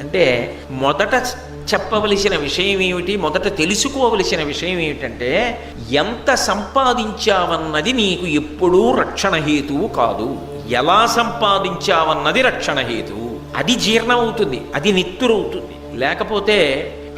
అంటే మొదట చెప్పవలసిన విషయం ఏమిటి? మొదట తెలుసుకోవలసిన విషయం ఏమిటంటే ఎంత సంపాదించావన్నది నీకు ఎప్పుడూ రక్షణ హేతువు కాదు. ఎలా సంపాదించావన్నది రక్షణ హేతువు. అది జీర్ణమవుతుంది అది నిత్తురవుతుంది. లేకపోతే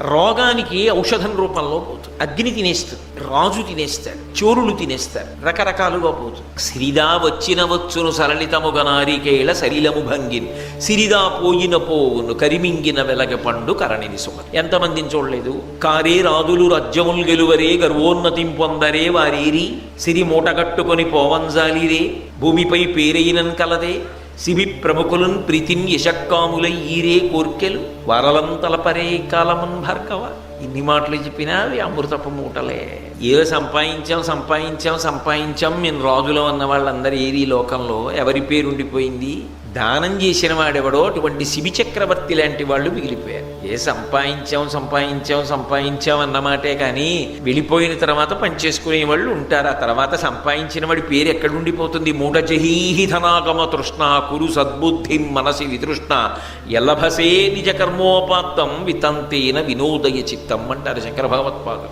రోగానికి ఔషధం రూపంలో పోతుంది అగ్ని తినేస్తుంది రాజు తినేస్తాడు చోరులు తినేస్తారు రకరకాలుగా పోతుంది సిరిదా వచ్చిన వచ్చును సరళితముగ నారికేళ సరిలము భంగిన్. సిరిదా పోయిన పోవును కరిమింగిన వెలగ పండు కరణిని సుమ ఎంతమందిని చూడలేదు? కారే రాజులు రాజ్యములు గెలువరే గర్వోన్నతిం పొందరే వారేరి. సిరి మూటగట్టుకొని పోవంజాలిరే. భూమిపై పేరైనన్ కలదే. సిబి ప్రముఖులను ప్రీతిన్ యశక్కాములై ఈరే కోర్కెలు వరలం తలపరే కాలమన్ భార్గవ. ఇన్ని మాటలు చెప్పినా అవి అమృతపు మూటలే. ఏదో సంపాదించాం సంపాదించాం సంపాదించాం మేము రాజులం అన్న వాళ్ళందరూ ఏది లోకంలో ఎవరి పేరు ఉండిపోయింది దానం చేసిన వాడెవడో అటువంటి శిబి చక్రవర్తి లాంటి వాళ్ళు మిగిలిపోయారు. సంపాదించాం సంపాదించాం సంపాదించాం అన్నమాటే కానీ వెళ్ళిపోయిన తర్వాత పనిచేసుకునే వాళ్ళు ఉంటారు. ఆ తర్వాత సంపాదించిన వాడి పేరు ఎక్కడ ఉండిపోతుంది మూఢజహీహి ధనాగమ తృష్ణ కురు సద్బుద్ధి మనసి వితృష్ణ. ఎలభసే నిజ కర్మోపాత్తం వితంతేన వినోదయ చిత్తం అంటారు శంకర భగవత్పాదం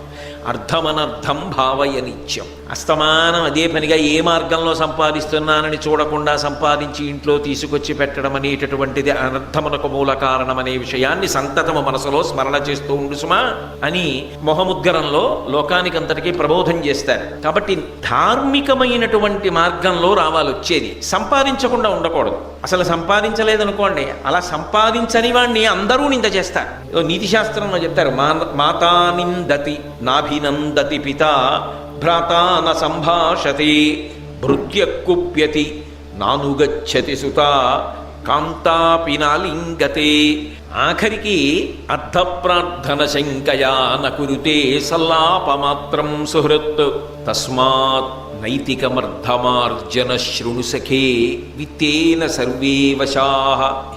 అర్థమనర్థం భావయ నిత్యం. అస్తమానం అదే పనిగా ఏ మార్గంలో సంపాదిస్తున్నానని చూడకుండా సంపాదించి ఇంట్లో తీసుకొచ్చి పెట్టడం అనేటటువంటిది అనర్థమునకు మూల కారణం అనే విషయాన్ని సంతతము మనసులో స్మరణ చేస్తూ ఉండు సుమా అని మొహముద్గరంలో లోకానికంతటికీ ప్రబోధం చేస్తారు. కాబట్టి ధార్మికమైనటువంటి మార్గంలో రావాలి వచ్చేది. సంపాదించకుండా ఉండకూడదు. అసలు సంపాదించలేదనుకోండి అలా సంపాదించని వాడిని అందరూ నింద చేస్తారు. నీతి శాస్త్రంలో చెప్తారు మా మాతా నిందతి నాభినందతి పిత భ్రాతాన న సంభాషతే భృత్య కుప్యతి నానుగచ్చతి సుత కాంతాపినాలింగతే. ఆఖరికి అర్థప్రార్థన శంకయా నకురుతే సల్లాపమాత్రం సుహృత్. తస్మాత్ నైతికమర్థమార్జన శృణు సఖే విత్తేన సర్వే వశా.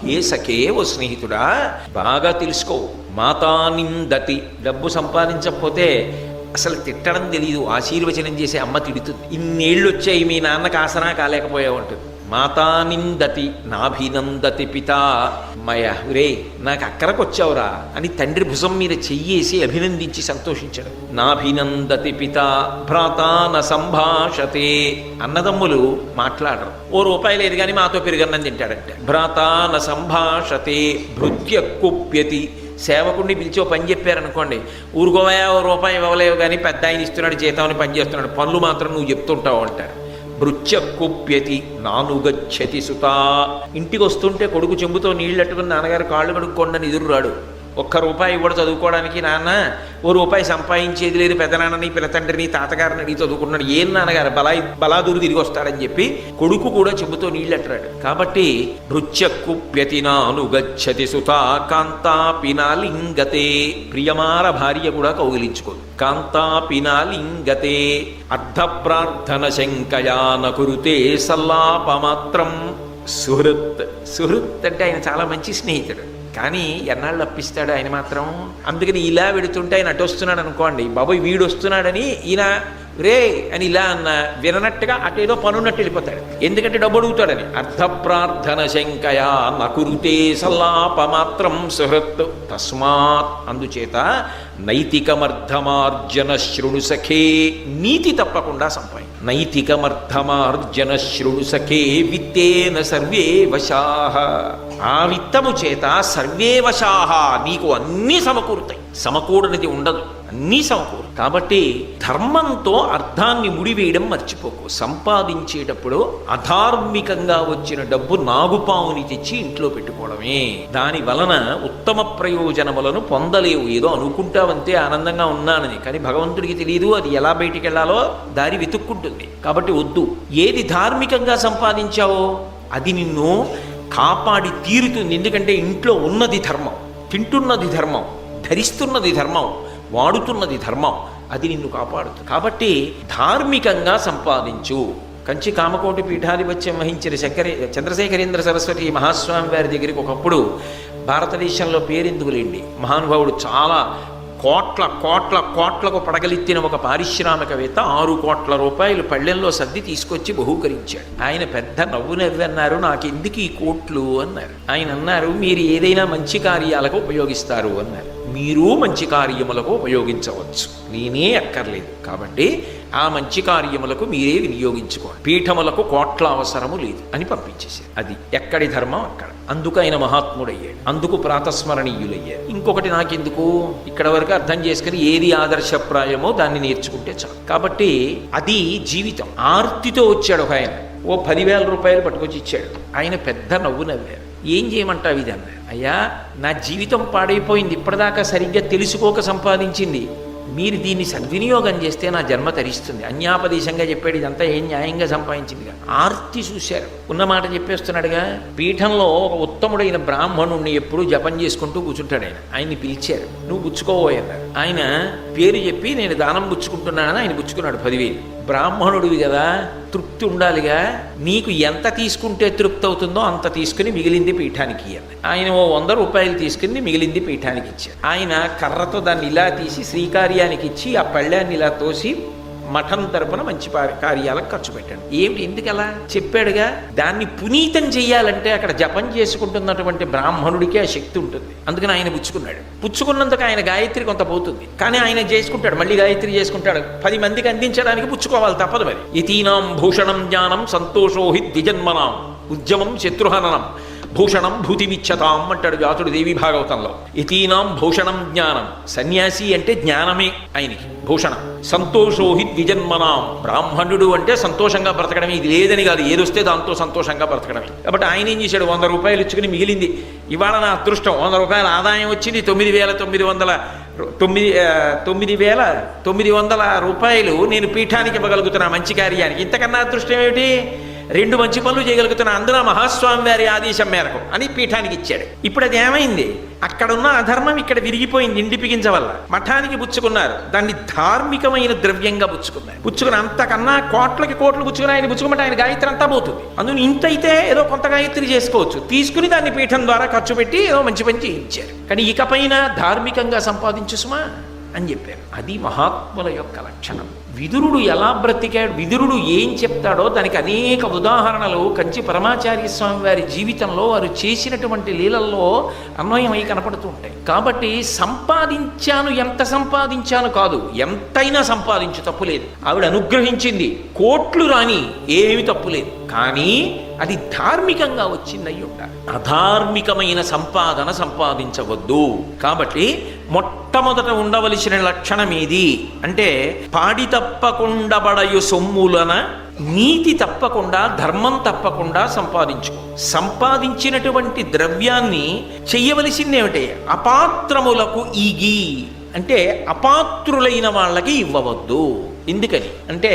హే సఖే ఓ స్నేహితుడా బాగా తెలుసుకో మాతా నిందతి. డబ్బు సంపాదించకపోతే అసలు తిట్టడం తెలియదు ఆశీర్వచనం చేసే అమ్మ తిడుతుంది. ఇన్నేళ్ళు వచ్చాయి మీ నాన్నకు ఆసనా కాలేకపోయావు ఉంటుంది మాతా నిందతి నాభినందతి పితా. మయ రే నాకు అక్కడికి వచ్చావురా అని తండ్రి భుజం మీద చెయ్యేసి అభినందించి సంతోషించాడు. నాభినందతి పిత భ్రాతాన సంభాషతే అన్నదమ్ములు మాట్లాడరు. ఓ రూపాయి లేదు కానీ మాతో పెరుగన్నం తింటాడంటే. భ్రాతాన సంభాషతే భృత్య కుప్యతి సేవకుడిని పిలిచి ఓ పని చెప్పారనుకోండి ఊరుకోవయా ఓ రూపాయి ఇవ్వలేవు కానీ పెద్ద ఆయన ఇస్తున్నాడు జీతం అని పని చేస్తున్నాడు పనులు మాత్రం నువ్వు చెప్తుంటావు అంటారు భృత్య కుప్యతి నానుగచ్చతి సుతా. ఇంటికి వస్తుంటే కొడుకు చెంబుతో నీళ్ళట్టుకుని నాన్నగారు కాళ్ళు కడుక్కోండి ఎదురు రాడు ఒక్క రూపాయి కూడా చదువుకోవడానికి నాన్న ఓ రూపాయి సంపాదించేది లేదు పెదనాన్నని పిల్లతండ్రిని తాతగారిని అడిగి చదువుకుంటున్నాడు. ఏం నాన్నగారు? బలా బలాదురు తిరిగి వస్తాడని చెప్పి కొడుకు కూడా చెబుతూ నీళ్ళట్టాడు కాబట్టి నృత్య కుప్యతి నానుగచ్చతి సుతా కాంతా పినాలింగతే ప్రియమార భార్య కూడా కౌగిలించుకోదు. కాంతా పినాలింగతే అర్థప్రార్థన శంకయా నకురుతే సల్లాపమాత్రం. సుహృత్ సుహృత్ అంటే ఆయన చాలా మంచి స్నేహితుడు. కానీ ఎన్నాళ్ళు అప్పిస్తాడు ఆయన మాత్రం? అందుకని ఇలా వెడుతుంటే ఆయన అటు వస్తున్నాడు అనుకోండి బాబోయ్ వీడు వస్తున్నాడని ఈయన రే అని ఇలా అన్న విననట్టుగా అటేదో పనున్నట్టు వెళ్ళిపోతాడు. ఎందుకంటే డబ్బు అడుగుతాడని. అర్థప్రార్థన శంకయా నకురుతే సల్లాపమాత్రం సుహృత్. తస్మాత్ అందుచేత నైతికమర్థమార్జన శృణు సఖే నీతి తప్పకుండా సంపాయి. నైతికమర్థమార్జన శృణు సఖే విత్తేన సర్వే వశాహ ఆ విత్తము చేత సర్వే వశాహ నీకు అన్నీ సమకూరుతాయి. సమకూడనిది ఉండదు. అన్నీ సమకూరు కాబట్టి ధర్మంతో అర్థాన్ని ముడివేయడం మర్చిపోకు. సంపాదించేటప్పుడు అధార్మికంగా వచ్చిన డబ్బు నాగుపావుని తెచ్చి ఇంట్లో పెట్టుకోవడమే. దాని వలన ఉత్తమ ప్రయోజనములను పొందలేవు. ఏదో అనుకుంటావంతే ఆనందంగా ఉన్నానని. కానీ భగవంతుడికి తెలియదు అది ఎలా బయటికి వెళ్ళాలో దారి వెతుక్కుంటుంది. కాబట్టి వద్దు. ఏది ధార్మికంగా సంపాదించావో అది నిన్ను కాపాడి తీరుతుంది. ఎందుకంటే ఇంట్లో ఉన్నది ధర్మం తింటున్నది ధర్మం ధరిస్తున్నది ధర్మం. వాడుతున్నది ధర్మం. అది నిన్ను కాపాడుతుంది. కాబట్టి ధార్మికంగా సంపాదించు. కంచి కామకోటి పీఠాధిపత్యం వహించిన శంకరే చంద్రశేఖరేంద్ర సరస్వతి మహాస్వామి వారి దగ్గరికి ఒకప్పుడు భారతదేశంలో పేరెందుకులేండి మహానుభావుడు చాలా కోట్ల కోట్ల కోట్లకు పడగలిత్తిన ఒక పారిశ్రామికవేత్త ఆరు కోట్ల రూపాయలు పళ్ళెంలో సర్ది తీసుకొచ్చి బహూకరించాడు. ఆయన పెద్ద నవ్వు నవ్వన్నారు నాకెందుకు ఈ కోట్లు? అన్నారు. ఆయన అన్నారు మీరు ఏదైనా మంచి కార్యాలకు ఉపయోగిస్తారు అన్నారు. మీరు మంచి కార్యములకు ఉపయోగించవచ్చు. నేనే అక్కర్లేదు. కాబట్టి ఆ మంచి కార్యములకు మీరే వినియోగించుకోండి పీఠములకు కోట్ల అవసరము లేదు అని పంపించేశారు. అది ఎక్కడి ధర్మం అక్కడ. అందుకు ఆయన మహాత్ముడయ్యాడు. అందుకు ప్రాతస్మరణీయులయ్యాడు ఇంకొకటి నాకెందుకు? ఇక్కడ వరకు అర్థం చేసుకుని ఏది ఆదర్శప్రాయమో దాన్ని నేర్చుకుంటే చాలు. కాబట్టి అది జీవితం. ఆర్తితో వచ్చాడు ఒక ఆయన. ఓ పదివేల రూపాయలు పట్టుకొచ్చి ఇచ్చాడు. ఆయన పెద్ద నవ్వు నవ్వారు. ఏం చేయమంటావు ఇది అన్న అయ్యా నా జీవితం పాడైపోయింది ఇప్పటిదాకా సరిగ్గా తెలుసుకోక సంపాదించింది. మీరు దీన్ని సద్వినియోగం చేస్తే నా జన్మ తరిస్తుంది. అన్యాపదేశంగా చెప్పాడు ఇదంతా ఏం న్యాయంగా సంపాదించిందిగా ఆర్తి చూశారు. ఉన్న మాట చెప్పేస్తున్నాడుగా పీఠంలో ఒక ఉత్తముడైన బ్రాహ్మణుణ్ణి ఎప్పుడూ జపం చేసుకుంటూ కూర్చుంటాడు ఆయన. ఆయన్ని పిలిచారు. నువ్వు పుచ్చుకోబోయన్నారు ఆయన పేరు చెప్పి నేను దానం పుచ్చుకుంటున్నానని ఆయన పుచ్చుకున్నాడు పదివేలు. బ్రాహ్మణుడివి కదా తృప్తి ఉండాలిగా. నీకు ఎంత తీసుకుంటే తృప్తి అవుతుందో అంత తీసుకుని మిగిలింది పీఠానికి ఇవ్వాలి ఆయన ఓ వంద రూపాయలు తీసుకుని మిగిలింది పీఠానికి ఇచ్చారు. ఆయన కర్రతో దాన్ని ఇలా తీసి శ్రీకార్యానికి ఇచ్చి ఆ పళ్ళాన్ని ఇలా తోసి మఠం తరపున మంచి కార్యాలకు ఖర్చు పెట్టండి. ఏమిటి ఎందుకలా చెప్పాడుగా దాన్ని పునీతం చేయాలంటే అక్కడ జపం చేసుకుంటున్నటువంటి బ్రాహ్మణుడికి ఆ శక్తి ఉంటుంది. అందుకని ఆయన పుచ్చుకున్నాడు. పుచ్చుకున్నందుకు ఆయన గాయత్రి కొంత పోతుంది. కానీ ఆయన చేసుకుంటాడు. మళ్ళీ గాయత్రి చేసుకుంటాడు. పది మందికి అందించడానికి పుచ్చుకోవాలి తప్పదు మరి. ఇతీనాం భూషణం జ్ఞానం సంతోషోహి ద్విజన్మనాం. ఉద్యమం శత్రుహననం. భూషణం భూతిమిచ్చతాం అంటాడు వ్యాసుడు దేవి భాగవతంలో. ఇతీనాం భూషణం జ్ఞానం. సన్యాసి అంటే జ్ఞానమే ఆయనకి. భూషణం. సంతోషోహి ద్విజన్మనాం. బ్రాహ్మణుడు అంటే సంతోషంగా బ్రతకడమే. ఇది లేదని కాదు. ఏదొస్తే దాంతో సంతోషంగా బ్రతకడమే. కాబట్టి ఆయన ఏం చేశాడు? వంద రూపాయలు ఇచ్చుకుని మిగిలింది. ఇవాళ నా అదృష్టం. వంద రూపాయల ఆదాయం వచ్చింది. తొమ్మిది వేల తొమ్మిది వందల తొమ్మిది తొమ్మిది వేల తొమ్మిది వందల రూపాయలు నేను పీఠానికి ఇవ్వగలుగుతున్నా మంచి కార్యానికి. ఇంతకన్నా అదృష్టం ఏమిటి? రెండు మంచి పనులు చేయగలుగుతున్న అందున మహాస్వామి వారి ఆదేశం మేరకు అని పీఠానికి ఇచ్చాడు. ఇప్పుడు అది ఏమైంది? అక్కడున్న అధర్మం ఇక్కడ విరిగిపోయింది ఇండి వల్ల మఠానికి పుచ్చుకున్నారు. దాన్ని ధార్మికమైన ద్రవ్యంగా పుచ్చుకున్నారు. పుచ్చుకుని అంతకన్నా కోట్లకి కోట్లు పుచ్చుకుని ఆయన పుచ్చుకుంటే ఆయన గాయత్రి అంతా పోతుంది. అందులో ఇంత అయితే ఏదో కొంత గాయత్రి చేసుకోవచ్చు. తీసుకుని దాన్ని పీఠం ద్వారా ఖర్చు పెట్టి ఏదో మంచి పని చేయించారు. కానీ ఇకపైన ధార్మికంగా సంపాదించు సుమా అని చెప్పారు. అది మహాత్ముల యొక్క లక్షణం. విదురుడు ఎలా బ్రతికాడు విదురుడు ఏం చెప్తాడో దానికి అనేక ఉదాహరణలు కంచి పరమాచార్య స్వామి వారి జీవితంలో వారు చేసినటువంటి లీలల్లో అన్వయమై కనపడుతూ ఉంటాయి. కాబట్టి సంపాదించాను ఎంత సంపాదించాను కాదు ఎంతైనా సంపాదించు తప్పులేదు ఆవిడ అనుగ్రహించింది కోట్లు రాని ఏమి తప్పులేదు కానీ అది ధార్మికంగా వచ్చింది ఉండాలి అధార్మికమైన సంపాదన సంపాదించవద్దు. కాబట్టి మొట్టమొదట ఉండవలసిన లక్షణం ఇది అంటే పాడి తప్పకుండబడయు సొమ్ములన నీతి తప్పకుండా ధర్మం తప్పకుండా సంపాదించుకో సంపాదించినటువంటి ద్రవ్యాన్ని చెయ్యవలసిందేమిటి? అపాత్రములకు ఈగి. అంటే అపాత్రులైన వాళ్ళకి ఇవ్వవద్దు. ఎందుకని? అంటే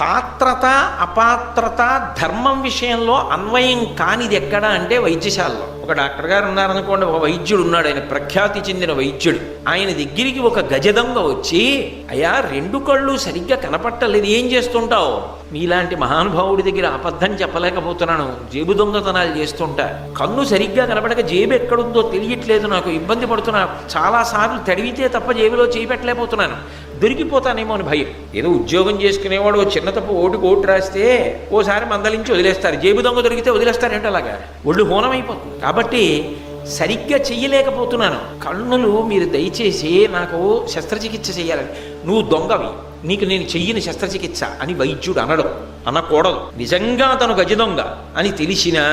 పాత్రత అపాత్రత ధర్మం విషయంలో అన్వయం కానిది ఎక్కడ అంటే వైద్యశాలలో. ఒక డాక్టర్ గారు ఉన్నారనుకోండి ఒక వైద్యుడు ఉన్నాడు ఆయన ప్రఖ్యాతి చెందిన వైద్యుడు. ఆయన దగ్గరికి ఒక గజదంగ వచ్చి అయ్యా రెండు కళ్ళు సరిగ్గా కనపట్టలేదు ఏం చేస్తుంటావు? మీలాంటి మహానుభావుడి దగ్గర అబద్ధం చెప్పలేకపోతున్నాను. జేబు దొంగతనాలు చేస్తుంటా. కన్ను సరిగ్గా కనపడక జేబు ఎక్కడుందో తెలియట్లేదు నాకు ఇబ్బంది పడుతున్నా చాలా సార్లు తడివితే తప్ప జేబులో చేయిపెట్టలేకపోతున్నాను దొరికిపోతానేమో అని భయం. ఏదో ఉద్యోగం చేసుకునేవాడు చిన్న తప్పు ఓటు ఓటు రాస్తే ఓసారి మందలించి వదిలేస్తారు. జేబు దొంగ దొరికితే వదిలేస్తారేంటి అలాగా? ఒళ్ళు హోనమైపోతుంది. కాబట్టి కాబట్టి సరిగ్గా చెయ్యలేకపోతున్నాను. కన్నులు మీరు దయచేసి నాకు శస్త్రచికిత్స చేయాలని నువ్వు దొంగవి. నీకు నేను చెయ్యని శస్త్రచికిత్స అని వైద్యుడు అనడం అనకూడదు. నిజంగా తను గజ దొంగ అని తెలిసినా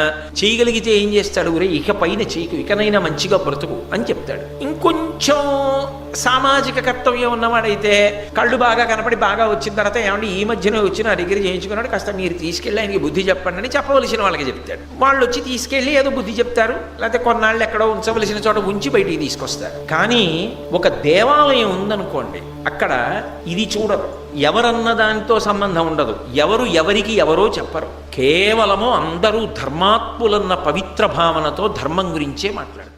చేయగలిగితే ఏం చేస్తాడు? ఊరే ఇక పైన చేయకు ఇకనైనా మంచిగా బ్రతుకు అని చెప్తాడు. ఇంకొంచెం సామాజిక కర్తవ్యం ఉన్నవాడైతే కళ్ళు బాగా కనపడి బాగా వచ్చిన తర్వాత ఏమంటే ఈ మధ్యనే వచ్చి నా దగ్గర చేయించుకున్నాడు కాస్త మీరు తీసుకెళ్ళి ఆయనకి బుద్ధి చెప్పండి అని చెప్పవలసిన వాళ్ళకి చెప్తాడు. వాళ్ళు వచ్చి తీసుకెళ్ళి ఏదో బుద్ధి చెప్తారు లేకపోతే కొన్నాళ్ళు ఎక్కడో ఉంచవలసిన చోట ఉంచి బయటికి తీసుకొస్తారు. కానీ ఒక దేవాలయం ఉందనుకోండి అక్కడ ఇది చూడరు. ఎవరన్న దానితో సంబంధం ఉండదు. ఎవరు ఎవరికి ఎవరో చెప్పరు. కేవలము అందరూ ధర్మాత్ములన్న పవిత్ర భావనతో ధర్మం గురించే మాట్లాడతారు.